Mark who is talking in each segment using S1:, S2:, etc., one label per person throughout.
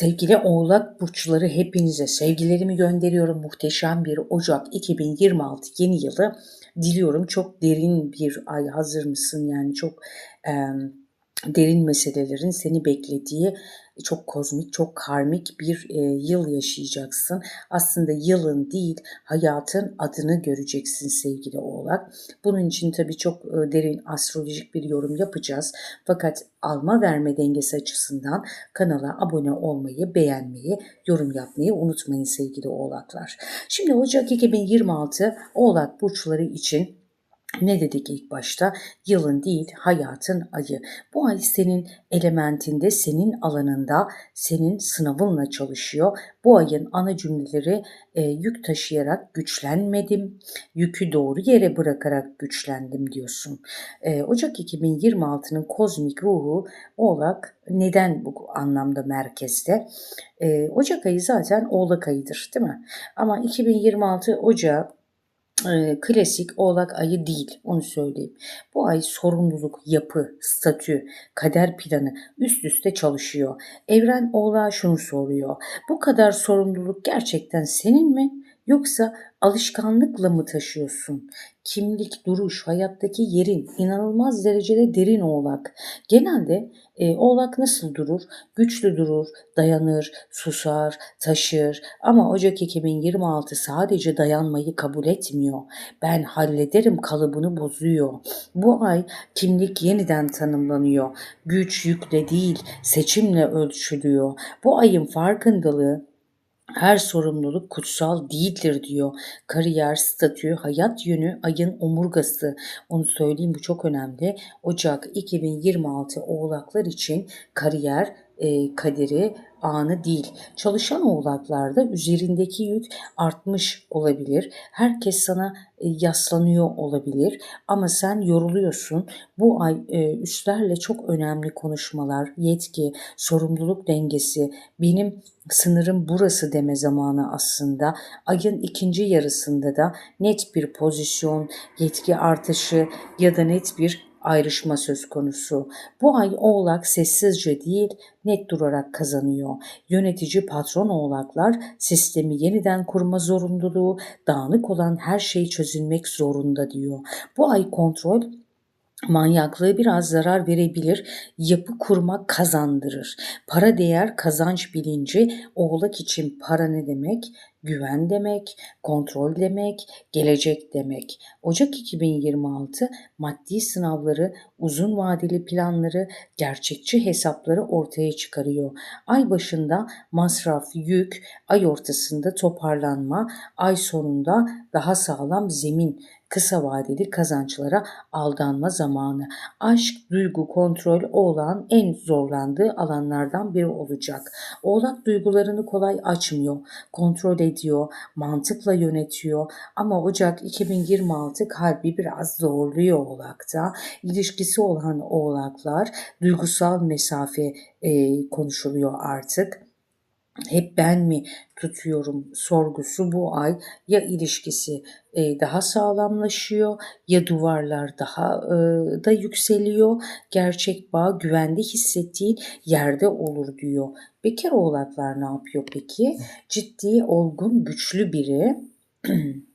S1: Sevgili Oğlak burçları hepinize sevgilerimi gönderiyorum. Muhteşem bir Ocak 2026 yeni yılı diliyorum. Çok derin bir ay hazır mısın? Yani çok e, derin meselelerin seni beklediği çok kozmik, çok karmik bir e, yıl yaşayacaksın. Aslında yılın değil, hayatın adını göreceksin sevgili Oğlak. Bunun için tabii çok e, derin astrolojik bir yorum yapacağız. Fakat alma verme dengesi açısından kanala abone olmayı, beğenmeyi, yorum yapmayı unutmayın sevgili Oğlaklar. Şimdi Ocak 2026 Oğlak burçları için ne dedik ilk başta? Yılın değil, hayatın ayı. Bu ay senin elementinde, senin alanında, senin sınavınla çalışıyor. Bu ayın ana cümleleri e, yük taşıyarak güçlenmedim, yükü doğru yere bırakarak güçlendim diyorsun. E, Ocak 2026'nın kozmik ruhu Oğlak neden bu anlamda merkezde? E, Ocak ayı zaten Oğlak ayıdır değil mi? Ama 2026 Ocak e, klasik oğlak ayı değil onu söyleyeyim. Bu ay sorumluluk, yapı, statü, kader planı üst üste çalışıyor. Evren oğlağa şunu soruyor. Bu kadar sorumluluk gerçekten senin mi? Yoksa alışkanlıkla mı taşıyorsun? Kimlik, duruş, hayattaki yerin inanılmaz derecede derin oğlak. Genelde e, oğlak nasıl durur? Güçlü durur, dayanır, susar, taşır ama Ocak 2026 sadece dayanmayı kabul etmiyor. Ben hallederim kalıbını bozuyor. Bu ay kimlik yeniden tanımlanıyor. Güç yükle değil, seçimle ölçülüyor. Bu ayın farkındalığı her sorumluluk kutsal değildir diyor. Kariyer, statü, hayat yönü ayın omurgası. Onu söyleyeyim bu çok önemli. Ocak 2026 oğlaklar için kariyer, e, kaderi anı değil. Çalışan oğlaklarda üzerindeki yük artmış olabilir. Herkes sana e, yaslanıyor olabilir ama sen yoruluyorsun. Bu ay e, üstlerle çok önemli konuşmalar, yetki, sorumluluk dengesi, benim sınırım burası deme zamanı aslında. Ayın ikinci yarısında da net bir pozisyon, yetki artışı ya da net bir ayrışma söz konusu. Bu ay oğlak sessizce değil net durarak kazanıyor. Yönetici patron oğlaklar sistemi yeniden kurma zorunluluğu, dağınık olan her şey çözülmek zorunda diyor. Bu ay kontrol Manyaklığı biraz zarar verebilir, yapı kurmak kazandırır. Para değer kazanç bilinci oğlak için para ne demek? Güven demek, kontrol demek, gelecek demek. Ocak 2026 maddi sınavları, uzun vadeli planları, gerçekçi hesapları ortaya çıkarıyor. Ay başında masraf, yük, ay ortasında toparlanma, ay sonunda daha sağlam zemin kısa vadeli kazançlara aldanma zamanı. Aşk, duygu, kontrol oğlan en zorlandığı alanlardan biri olacak. Oğlak duygularını kolay açmıyor, kontrol ediyor, mantıkla yönetiyor ama Ocak 2026 kalbi biraz zorluyor Oğlak'ta. İlişkisi olan Oğlaklar duygusal mesafe e, konuşuluyor artık hep ben mi tutuyorum sorgusu bu ay ya ilişkisi e, daha sağlamlaşıyor ya duvarlar daha e, da yükseliyor. Gerçek bağ güvende hissettiğin yerde olur diyor. Bekar oğlaklar ne yapıyor peki? Ciddi, olgun, güçlü biri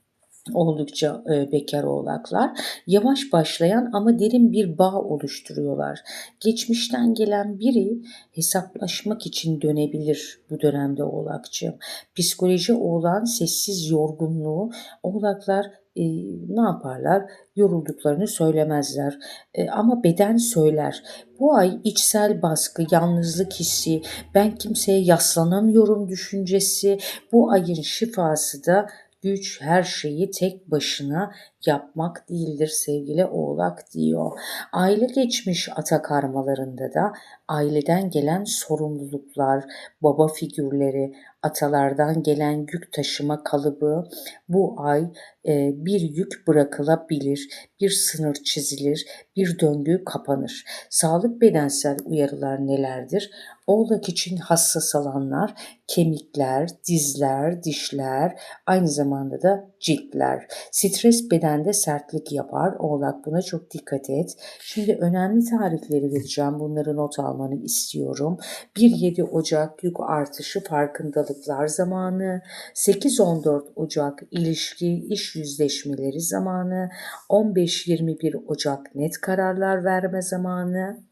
S1: oldukça e, bekar oğlaklar yavaş başlayan ama derin bir bağ oluşturuyorlar. Geçmişten gelen biri hesaplaşmak için dönebilir bu dönemde oğlakçı. Psikoloji oğlan sessiz yorgunluğu oğlaklar e, ne yaparlar? Yorulduklarını söylemezler. E, ama beden söyler. Bu ay içsel baskı, yalnızlık hissi, ben kimseye yaslanamıyorum düşüncesi, bu ayın şifası da güç her şeyi tek başına yapmak değildir sevgili oğlak diyor. Aile geçmiş ata karmalarında da aileden gelen sorumluluklar, baba figürleri, atalardan gelen yük taşıma kalıbı bu ay e, bir yük bırakılabilir, bir sınır çizilir, bir döngü kapanır. Sağlık bedensel uyarılar nelerdir? Oğlak için hassas alanlar kemikler, dizler, dişler, aynı zamanda da ciltler. Stres beden Bazen de sertlik yapar. Oğlak buna çok dikkat et. Şimdi önemli tarihleri vereceğim. Bunları not almanı istiyorum. 1-7 Ocak yük artışı farkındalıklar zamanı. 8-14 Ocak ilişki iş yüzleşmeleri zamanı. 15-21 Ocak net kararlar verme zamanı.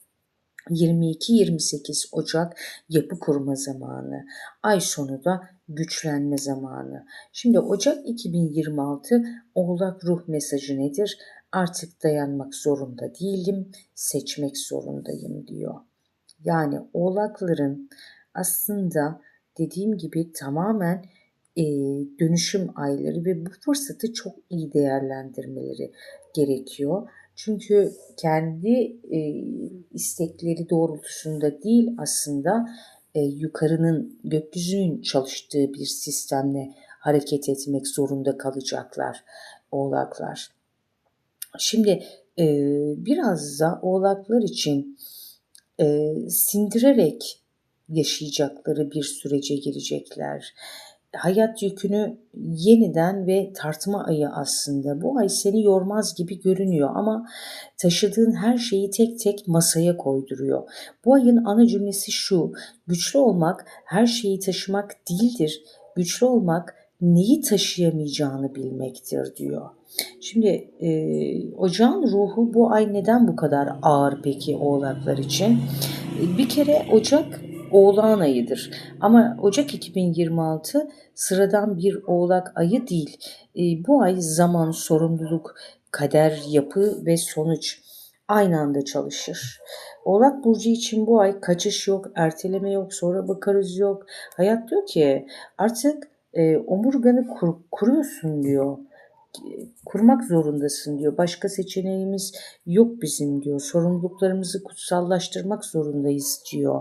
S1: 22-28 Ocak yapı kurma zamanı. Ay sonu da güçlenme zamanı. Şimdi Ocak 2026 Oğlak ruh mesajı nedir? Artık dayanmak zorunda değilim, seçmek zorundayım diyor. Yani Oğlakların aslında dediğim gibi tamamen e, dönüşüm ayları ve bu fırsatı çok iyi değerlendirmeleri gerekiyor. Çünkü kendi e, istekleri doğrultusunda değil aslında e, yukarının, gökyüzünün çalıştığı bir sistemle hareket etmek zorunda kalacaklar oğlaklar. Şimdi e, biraz da oğlaklar için e, sindirerek yaşayacakları bir sürece girecekler hayat yükünü yeniden ve tartma ayı aslında. Bu ay seni yormaz gibi görünüyor ama taşıdığın her şeyi tek tek masaya koyduruyor. Bu ayın ana cümlesi şu. Güçlü olmak her şeyi taşımak değildir. Güçlü olmak neyi taşıyamayacağını bilmektir diyor. Şimdi e, ocağın ruhu bu ay neden bu kadar ağır peki oğlaklar için? Bir kere Ocak Oğlan ayıdır. Ama Ocak 2026 sıradan bir Oğlak ayı değil. E, bu ay zaman, sorumluluk, kader, yapı ve sonuç aynı anda çalışır. Oğlak Burcu için bu ay kaçış yok, erteleme yok, sonra bakarız yok. Hayat diyor ki artık e, omurganı kur, kuruyorsun diyor kurmak zorundasın diyor. Başka seçeneğimiz yok bizim diyor. Sorumluluklarımızı kutsallaştırmak zorundayız diyor.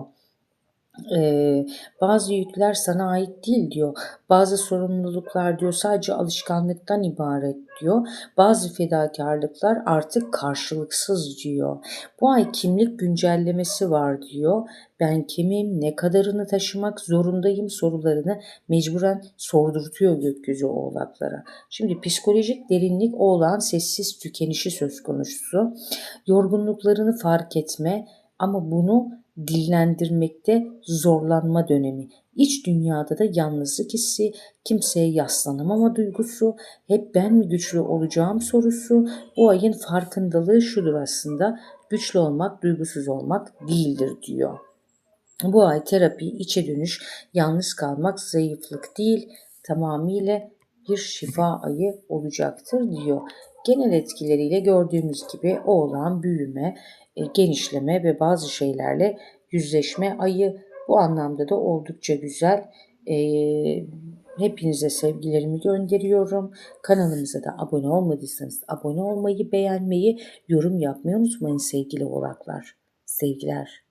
S1: Ee, bazı yükler sana ait değil diyor. Bazı sorumluluklar diyor sadece alışkanlıktan ibaret diyor. Bazı fedakarlıklar artık karşılıksız diyor. Bu ay kimlik güncellemesi var diyor. Ben kimim, ne kadarını taşımak zorundayım sorularını mecburen sordurtuyor gökyüzü oğlaklara. Şimdi psikolojik derinlik oğlan sessiz tükenişi söz konusu. Yorgunluklarını fark etme ama bunu dillendirmekte zorlanma dönemi. İç dünyada da yalnızlık hissi, kimseye yaslanamama duygusu, hep ben mi güçlü olacağım sorusu. Bu ayın farkındalığı şudur aslında. Güçlü olmak, duygusuz olmak değildir diyor. Bu ay terapi, içe dönüş, yalnız kalmak zayıflık değil, tamamıyla bir şifa ayı olacaktır diyor. Genel etkileriyle gördüğümüz gibi oğlan büyüme, e, genişleme ve bazı şeylerle yüzleşme ayı bu anlamda da oldukça güzel. E, hepinize sevgilerimi gönderiyorum. Kanalımıza da abone olmadıysanız abone olmayı, beğenmeyi, yorum yapmayı unutmayın sevgili oğlaklar. Sevgiler.